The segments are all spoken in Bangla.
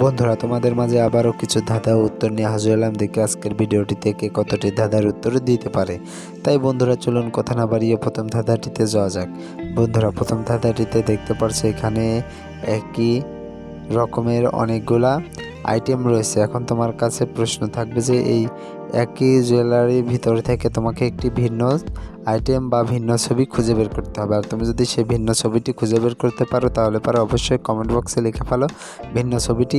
বন্ধুরা, তোমাদের মাঝে আবারও কিছু ধাঁধা উত্তর নিয়ে হাজির হলাম। দেখি আজকের ভিডিওটি থেকে কতটি ধাঁধার উত্তর দিতে পারে। তাই বন্ধুরা, চলুন কথা না বাড়িয়ে প্রথম ধাঁধাটিতে যাওয়া যাক। বন্ধুরা, প্রথম ধাঁধাটিতে দেখতে পারছ এখানে একই রকমের অনেকগুলা আইটেম রয়েছে। এখন তোমার কাছে প্রশ্ন থাকবে যে এই একই জুয়েলারির ভিতর থেকে তোমাকে একটি ভিন্ন আইটেম বা ভিন্ন ছবি খুঁজে বের করতে হবে। আর তুমি যদি সেই ভিন্ন ছবিটি খুঁজে বের করতে পারো, তাহলে পারো অবশ্যই কমেন্ট বক্সে লিখে ফেলো ভিন্ন ছবিটি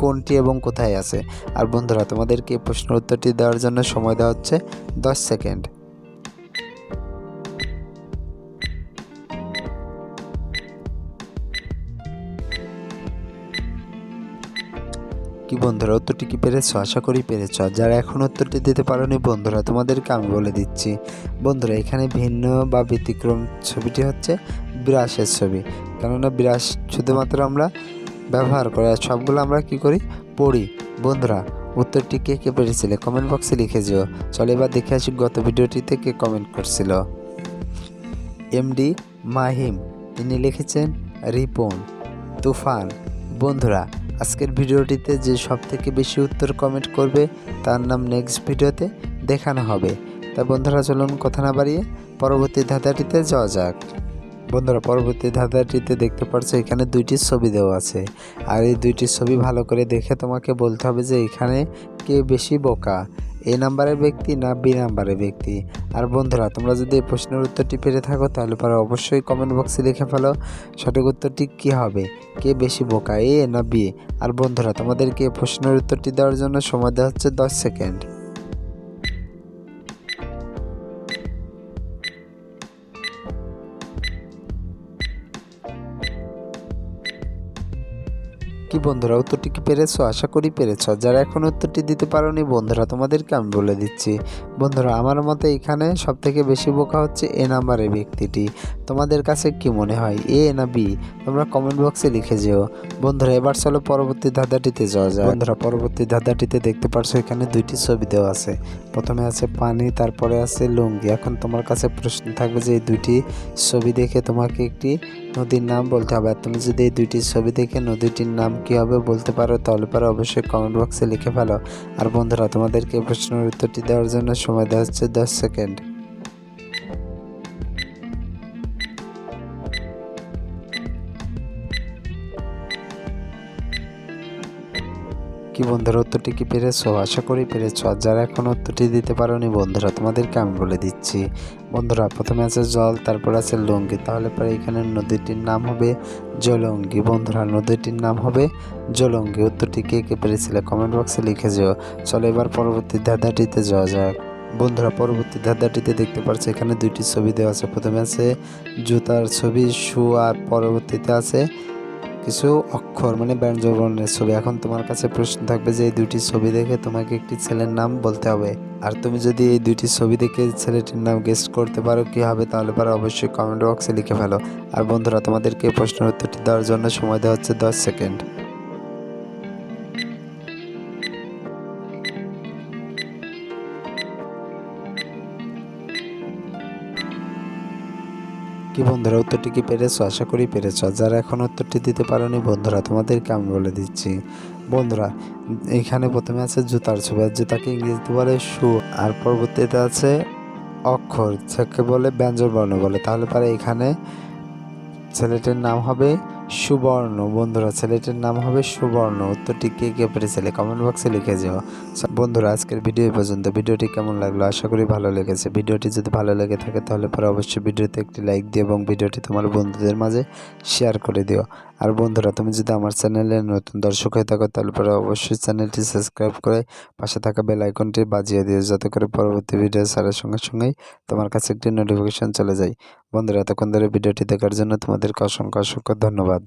কোনটি এবং কোথায় আছে। আর বন্ধুরা, তোমাদেরকে এই প্রশ্নের উত্তরটি দেওয়ার জন্য সময় দেওয়া হচ্ছে দশ সেকেন্ড কি বন্ধুরা উত্তরটি কি পেরেছ? আশা করি পেরেছ। যারা এখন উত্তরটি দিতে পারোনি বন্ধুরা, তোমাদেরকে আমি বলে দিচ্ছি। বন্ধুরা, এখানে ভিন্ন বা ব্যতিক্রম ছবিটি হচ্ছে বিরাসের ছবি। কেননা বিরাস শুধুমাত্র আমরা ব্যবহার করি আর সবগুলো আমরা কি করি? পড়ি। বন্ধুরা, উত্তরটি কে কে পেরেছিলে? কমেন্ট বক্সে লিখে যেও। চলো এবার দেখে আসি গত ভিডিওটিতে কে কমেন্ট করছিল। এমডি মাহিম। তিনি লিখেছেন, রিপন, তুফান। বন্ধুরা আজকের ভিডিওটিতে যে সব থেকে বেশি উত্তর কমেন্ট করবে, তার নাম নেক্সট ভিডিওতে দেখানো হবে। তা বন্ধুরা, চলুন কথা না বাড়িয়ে পরবর্তী ধাঁধাটিতে যাওয়া যাক। বন্ধুরা, পরবর্তী ধাঁধাটিতে দেখতে পাচ্ছ এখানে দুইটি ছবি দেওয়া আছে। আর এই দুইটি ছবি ভালো করে দেখে তোমাকে বলতে হবে যে এখানে কে বেশি বোকা। এ নাম্বারের ব্যক্তি না বি নাম্বারের ব্যক্তি? আর বন্ধুরা, তোমরা যদি এই প্রশ্নের উত্তরটি পেরে থাকো, তাহলে পরে অবশ্যই কমেন্ট বক্সে লিখে ফেলো সঠিক উত্তরটি কী হবে? কে বেশি বোকা, এ না বি? আর বন্ধুরা, তোমাদেরকে প্রশ্নের উত্তরটি দেওয়ার জন্য সময় দেওয়া হচ্ছে দশ সেকেন্ড। কি বন্ধুরা, উত্তরটি কি পেরেছ? আশা করি পেরেছ। যারা এখন উত্তরটি দিতে পারোনি, বন্ধুরা, তোমাদেরকে আমি বলে দিচ্ছি। বন্ধুরা, আমার মতে এখানে সব থেকে বেশি বোকা হচ্ছে এ নাম্বারের ব্যক্তিটি। তোমাদের কাছে কি মনে হয়, এ না বি? তোমরা কমেন্ট বক্সে লিখে যেও। বন্ধুরা, এবার চলো পরবর্তী ধাঁধাটিতে যাওয়া যায় বন্ধুরা, পরবর্তী ধাঁধাটিতে দেখতে পারছ এখানে দুইটি ছবি দেওয়া আছে। প্রথমে আছে পানি, তারপরে আছে লুঙ্গি। এখন তোমার কাছে প্রশ্ন থাকবে যে এই দুইটি ছবি দেখে তোমাকে একটি নদীর নাম বলতে হবে। তুমি যদি এই দুইটি ছবি দেখে নদীটির নাম কী হবে বলতে পারো, তাহলে পরে অবশ্যই কমেন্ট বক্সে লিখে ফেলো। আর বন্ধুরা, তোমাদেরকে প্রশ্নের উত্তরটি দেওয়ার জন্য সময় দেওয়া হচ্ছে দশ সেকেন্ড কি বন্ধুরা, উত্তরটি কি পেরেছ? আশা করি পেরেছ। আর যারা এখন উত্তরটি দিতে পারোনি বন্ধুরা, তোমাদেরকে আমি বলে দিচ্ছি। বন্ধুরা, প্রথমে আছে জল, তারপর আছে লুঙ্গি। তাহলে পরে এখানে নদীটির নাম হবে জলঙ্গি। বন্ধুরা, নদীটির নাম হবে জলঙ্গি। উত্তরটি কে কে পেরেছিলে? কমেন্ট বক্সে লিখে যেও। চলো এবার পরবর্তী ধাঁধাটিতে যাওয়া যাক। বন্ধুরা, পরবর্তী ধাঁধাটিতে দেখতে পাচ্ছ এখানে দুইটি ছবি দেওয়া আছে। প্রথমে আছে জুতার ছবি, শু, আর পরবর্তীতে আছে কিছু অক্ষর মানে ব্যঞ্জনবর্ণের ছবি। এখন তোমার কাছে প্রশ্ন থাকবে যে, এই দুটি ছবি দেখে তোমাকে একটি ছেলের নাম বলতে হবে? আর তুমি যদি এই দুইটি ছবি দেখে ছেলেটির নাম গেস্ট করতে পারো, কি হবে তাহলে পরে অবশ্যই কমেন্ট বক্সে লিখে ফেলো। আর বন্ধুরা, তোমাদেরকে প্রশ্নের উত্তরটি দেওয়ার জন্য সময় দেওয়া হচ্ছে দশ সেকেন্ড কি বন্ধুরা, উত্তরটি কি পেরেছ? আশা করি পেরেছ। যারা এখন উত্তরটি দিতে পারোনি, বন্ধুরা, তোমাদেরকে আমি বলে দিচ্ছি। বন্ধুরা, এখানে প্রথমে আছে জুতার ছবি আর জুতাকে ইংরেজিতে বলে শু। আর পরবর্তীতে আছে অক্ষর। যাকে বলে ব্যঞ্জন বর্ণ বলে। তাহলে পরে এখানে ছেলেটির নাম হবে সুবর্ণ। বন্ধুরা, ছেলেটির নাম হবে সুবর্ণ। উত্তরটি কে কে পেরেছিলে কমেন্ট বক্সে লিখে যাও। বন্ধুরা, আজকের ভিডিও পর্যন্ত। ভিডিওটি কেমন লাগল? আশা করি ভালো লেগেছে। ভিডিওটি যদি ভালো লেগে থাকে, তাহলে পরে অবশ্যই ভিডিওতে একটি লাইক দিও এবং ভিডিওটি তোমার বন্ধুদের মাঝে শেয়ার করে দিও। আর বন্ধুরা, তুমি যদি আমার চ্যানেলে নতুন দর্শক হয়ে থাকো, তাহলে পরে অবশ্যই চ্যানেলটি সাবস্ক্রাইব করে পাশে থাকা বেল আইকনটি বাজিয়ে দিও, যাতে করে পরবর্তী ভিডিও ছাড়ার সঙ্গে সঙ্গেই তোমার কাছে একটি নোটিফিকেশন চলে যায়। বন্ধুরা এতক্ষণ ধরে ভিডিওটি দেখার জন্য তোমাদেরকে অসংখ্য অসংখ্য ধন্যবাদ।